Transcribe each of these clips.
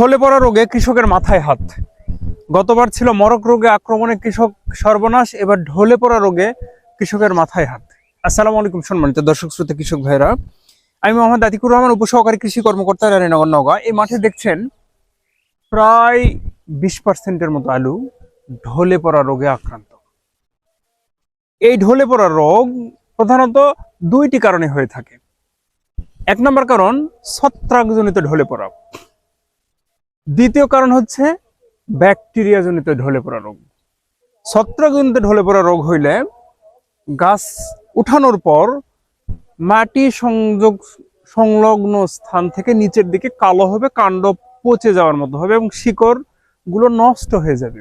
ঢলে পড়া রোগে কৃষকের মাথায় হাত। গতবার ছিল মরক রোগে আক্রমণে কৃষক সর্বনাশ, এবার ঢলে পড়া রোগে কৃষকের মাথায় হাত। আসসালামু আলাইকুম সম্মানিত দর্শক, শ্রোতা, কৃষক ভাইরা আমি মোহাম্মদ আতিকুর রহমান, উপসহকারী কৃষি কর্মকর্তা রানীনগর নগা এই মাঠে দেখছেন প্রায় বিশ পার্সেন্টের মতো আলু ঢলে পড়া রোগে আক্রান্ত। এই ঢলে পড়া রোগ প্রধানত দুইটি কারণে হয়ে থাকে। এক নম্বর কারণ, ছত্রাকজনিত ঢলে পড়া। দ্বিতীয় কারণ হচ্ছে ব্যাকটেরিয়া জনিত ঢলে পড়া রোগ। ছত্রাকজনিত ঢলে পড়া রোগ হইলে গাছ উঠানোর পর মাটি সংযোগ সংলগ্ন স্থান থেকে নিচের দিকে কালো হবে, কাণ্ড পচে যাওয়ার মতো হবে এবং শিকড়গুলো নষ্ট হয়ে যাবে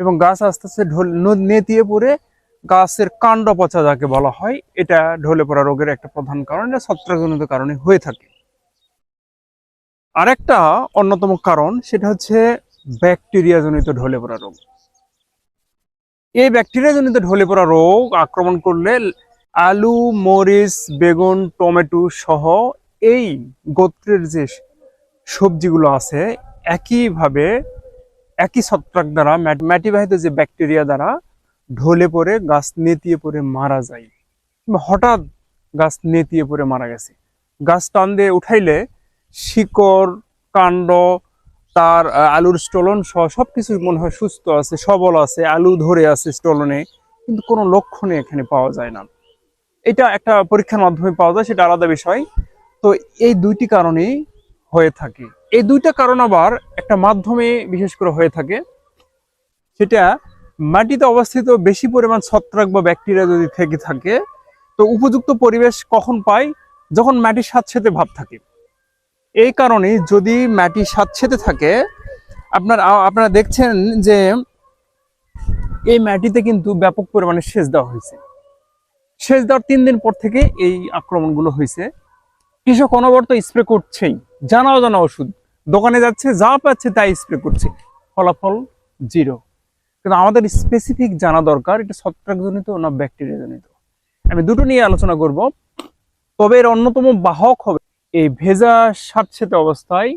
এবং গাছ আস্তে আস্তে ঢল নেতিয়ে পড়ে গাছের কাণ্ড পচা যাকে বলা হয়, এটা ঢলে পড়া রোগের একটা প্রধান কারণ, এটা ছত্রাকজনিত কারণে হয়ে থাকে। আরেকটা অন্যতম কারণ, সেটা হচ্ছে ব্যাকটেরিয়া জনিত ঢলে পড়া রোগ। এই ব্যাকটেরিয়া জনিত ঢলে পড়া রোগ আক্রমণ করলে আলু, মরিচ, বেগুন, টমেটো সহ এই গোত্রের যে সবজিগুলো আছে, একইভাবে একই ছত্রাক দ্বারা ম্যাটিবাহিত যে ব্যাকটেরিয়া দ্বারা ঢলে পড়ে, গাছ নেতিয়ে পড়ে মারা যায়। হঠাৎ গাছ নেতিয়ে পড়ে মারা গেছে। গাছ টান দিয়ে উঠাইলে শিকড়, কাণ্ড, তার আলুর স্টোলন সহ সবকিছু মনে হয় সুস্থ আছে, সবল আছে, আলু ধরে আছে স্টোলনে, কিন্তু কোনো লক্ষণে এখানে পাওয়া যায় না। এটা একটা পরীক্ষার মাধ্যমে পাওয়া যায়, সেটা আলাদা বিষয়। তো এই দুইটি কারণেই হয়ে থাকে। এই দুইটা কারণ আবার একটা মাধ্যমে বিশেষ করে হয়ে থাকে। সেটা মাটিতে অবস্থিত বেশি পরিমাণ ছত্রাক বা ব্যাকটেরিয়া যদি থেকে থাকে, তো উপযুক্ত পরিবেশ কখন পাই যখন মাটির সাথে ভাব থাকে। এই কারণে যদি মাটি স্বাদছেতে থাকে, আপনার আপনারা দেখছেন যে এই মাটিতে কিন্তু ব্যাপক পরিমাণে সেচ দেওয়া হয়েছে। সেচ দেওয়ার তিন দিন পর থেকে এই আক্রমণগুলো হয়েছে। কৃষক অনবরত স্প্রে করছেই। জানা অজানা ওষুধ। দোকানে যাচ্ছে, যা পাচ্ছে তাই স্প্রে করছে। ফলাফল জিরো। কিন্তু আমাদের স্পেসিফিক জানা দরকার, এটা ছত্রাকজনিত না ব্যাকটেরিয়া জনিত আমি দুটো নিয়ে আলোচনা করব। তবে এর অন্যতম বাহক হবে এই ভেজা স্বাচ্ছেতে অবস্থায়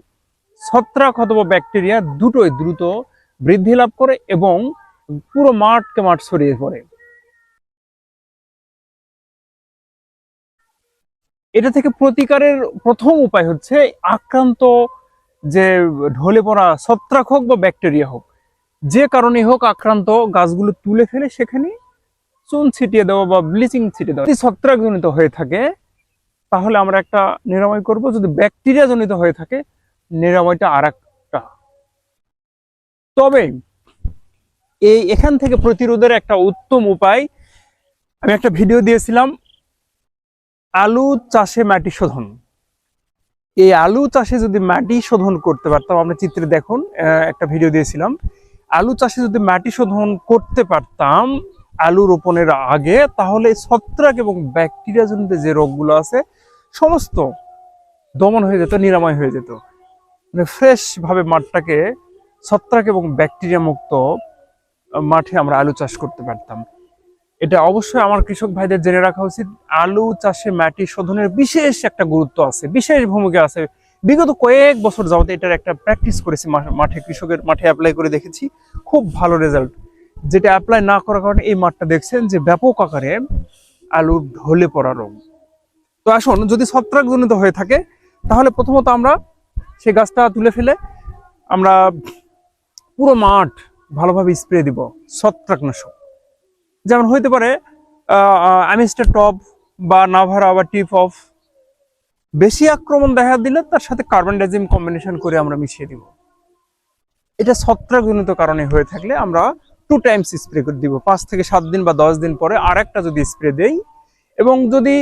ছত্রাক অথবা ব্যাকটেরিয়া দুটোই দ্রুত বৃদ্ধি লাভ করে এবং পুরো মাঠকে মাঠ ছড়িয়ে পড়ে। এটা থেকে প্রতিকারের প্রথম উপায় হচ্ছে আক্রান্ত যে ঢলে পড়া ছত্রাক হোক বা ব্যাকটেরিয়া হোক, যে কারণে হোক আক্রান্ত গাছগুলো তুলে ফেলে সেখানে চুন ছিটিয়ে দেওয়া বা ব্লিচিং ছিটিয়ে দেওয়া। ছত্রাকজনিত হয়ে থাকে তাহলে আমরা একটা নিরাময় করব। যদি ব্যাকটেরিয়া জনিত হয়ে থাকে, নিরাময়টা আর একটা তবে এই এখান থেকে প্রতিরোধের একটা উত্তম উপায়, আমি একটা ভিডিও দিয়েছিলাম, আলু চাষে মাটি শোধন। এই আলু চাষে যদি মাটি শোধন করতে পারতাম আমরা চিত্রে দেখুন একটা ভিডিও দিয়েছিলাম। আলু চাষে যদি মাটি শোধন করতে পারতাম, আলু রোপণের আগে, তাহলে ছত্রাক এবং ব্যাকটেরিয়া জনিত যে রোগগুলো আছে সমস্ত দমন হয়ে যেত, নিরাময় হয়ে যেত। মানে ফ্রেশ ভাবে মাঠটাকে, ছত্রাক এবং ব্যাকটেরিয়া মুক্ত মাঠে আমরা আলু চাষ করতে পারতাম। এটা অবশ্যই আমার কৃষক ভাইদের জেনে রাখা উচিত। আলু চাষে মাটি শোধনের বিশেষ একটা গুরুত্ব আছে, বিশেষ ভূমিকা আছে। বিগত কয়েক বছর যাবত এটার একটা প্র্যাকটিস করেছি মাঠে, কৃষকের মাঠে অ্যাপ্লাই করে দেখেছি। খুব ভালো রেজাল্ট যেটা অ্যাপ্লাই না করার কারণে এই মাঠটা দেখছেন যে ব্যাপক আকারে আলুর ঢলে পড়া রোগ। তো আসুন, যদি ছত্রাকজনিত হয়ে থাকে, তাহলে প্রথমত আমরা সেই গাছটা তুলে ফেলে আমরা পুরো মাঠ ভালোভাবে স্প্রে দিব ছত্রাকনাশক যেমন হইতে পারে অ্যামিস্টার টপ বা নাভারা বা টিপ অফ বেশি আক্রমণ দেখা দিলে তার সাথে কার্বন ডাইজিম কম্বিনেশন করে আমরা মিশিয়ে দিব। এটা ছত্রাকজনিত কারণে হয়ে থাকলে আমরা টু টাইমস স্প্রে করে দিব। পাঁচ থেকে সাত দিন বা দশ দিন পরে আর একটা যদি স্প্রে দেই, এবং যদি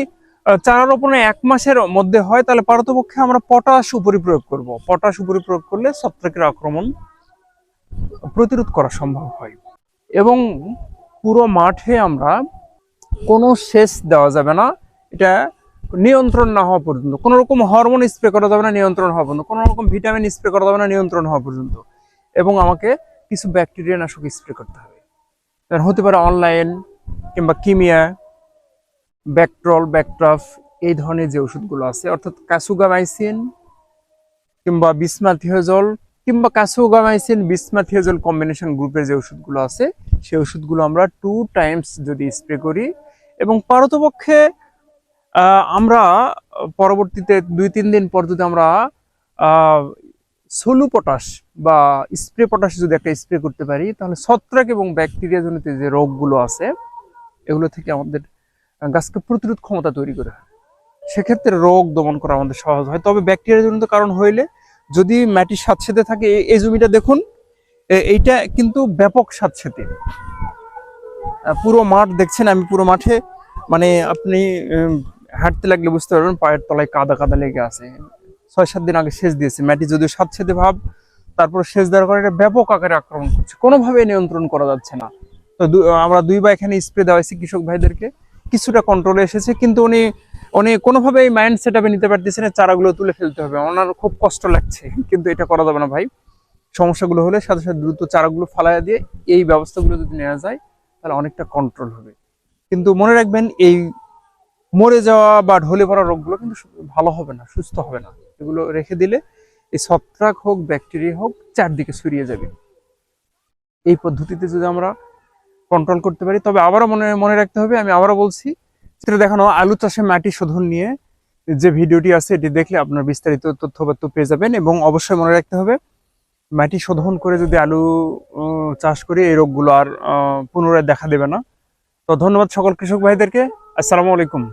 চারা রোপণে এক মাসের মধ্যে হয়, তাহলে পারতপক্ষে আমরা পটাশ উপরি প্রয়োগ করব। পটাশ উপরি প্রয়োগ করলে ছত্রাকের আক্রমণ প্রতিরোধ করা সম্ভব হয়। এবং পুরো মাঠে আমরা কোনো সেচ দেওয়া যাবে না, এটা নিয়ন্ত্রণ না হওয়া পর্যন্ত। কোনো রকম হরমোন স্প্রে করা যাবে না, নিয়ন্ত্রণ হওয়া পর্যন্ত। কোনো রকম ভিটামিন স্প্রে করা যাবে না, নিয়ন্ত্রণ হওয়া পর্যন্ত। এবং আমাকে কিছু ব্যাকটেরিয়া নাশক স্প্রে করতে হবে। হতে পারে অনলাইন কিংবা কিমিয়া। ব্যাকট্রল ব্যাকট্রাফ এই ধরনের যে ওষুধগুলো আছে, অর্থাৎ কাসুগামাইসিন কিংবা বিসমাথিওজল কিংবা কাসুগামাইসিন বিসমাথিওজল কম্বিনেশন গ্রুপের যে ওষুধগুলো আছে, সেই ওষুধগুলো আমরা টু টাইমস যদি স্প্রে করি এবং পারতপক্ষে আমরা পরবর্তীতে দুই তিন দিন পর যদি আমরা সোলু পটাশ বা স্প্রে পটাশ যদি একটা স্প্রে করতে পারি, তাহলে ছত্রাক এবং ব্যাকটেরিয়া জনিত যে রোগগুলো আছে, এগুলো থেকে আমাদের গাছকে প্রতিরোধ ক্ষমতা তৈরি করে। সেক্ষেত্রে রোগ দমন করা আমাদের সহজ হয়। তবে ব্যাকটেরিয়া জনিত কারণ হইলে যদি মাটির স্বাদছেদে থাকে এই জমিটা দেখুন এইটা কিন্তু ব্যাপক স্বাদছেদে পুরো মাঠ দেখছেন আমি, পুরো মাঠে মানে আপনি হাঁটতে লাগলে বুঝতে পারবেন, পায়ের তলায় কাদা কাদা লেগে আছে। ছয় সাত দিন আগে সেচ দিয়েছে। মাটি যদিও স্বাদছেদে ভাব, তারপর সেচ দেওয়ার কারণে এটা ব্যাপক আকারে আক্রমণ করছে। কোনোভাবে নিয়ন্ত্রণ করা যাচ্ছে না। তো আমরা দুইবার এখানে স্প্রে দেওয়া হয়েছে কৃষক ভাইদেরকে। কিছুটা কন্ট্রোলে এসেছে, কিন্তু উনি উনি কোনোভাবে এই মাইন্ড সেট নিতে পারতেছে না, চারাগুলো তুলে ফেলতে হবে। ওনার খুব কষ্ট লাগছে, কিন্তু এটা করা যাবে না ভাই। সমস্যাগুলো হলে সাথে সাথে দ্রুত চারাগুলো ফালাইয়া দিয়ে এই ব্যবস্থাগুলো যদি নেওয়া যায়, তাহলে অনেকটা কন্ট্রোল হবে। কিন্তু মনে রাখবেন, এই মরে যাওয়া বা ঢলে পড়া রোগগুলো কিন্তু ভালো হবে না, সুস্থ হবে না। এগুলো রেখে দিলে এই ছত্রাক হোক ব্যাকটেরিয়া হোক, চারদিকে ছড়িয়ে যাবে। এই পদ্ধতিতে যদি আমরা কন্ট্রোল করতে পারি। তবে আবারও মনে মনে রাখতে হবে, আমি আবারও বলছি, সেটা দেখানো আলু চাষে মাটি শোধন নিয়ে যে ভিডিওটি আছে, এটি দেখলে আপনার বিস্তারিত তথ্য বার্তা পেয়ে যাবেন এবং অবশ্যই মনে রাখতে হবে, মাটি শোধন করে যদি আলু চাষ করি, এই রোগগুলো আর পুনরায় দেখা দেবে না। তো ধন্যবাদ সকল কৃষক ভাইদেরকে। আসসালামু আলাইকুম।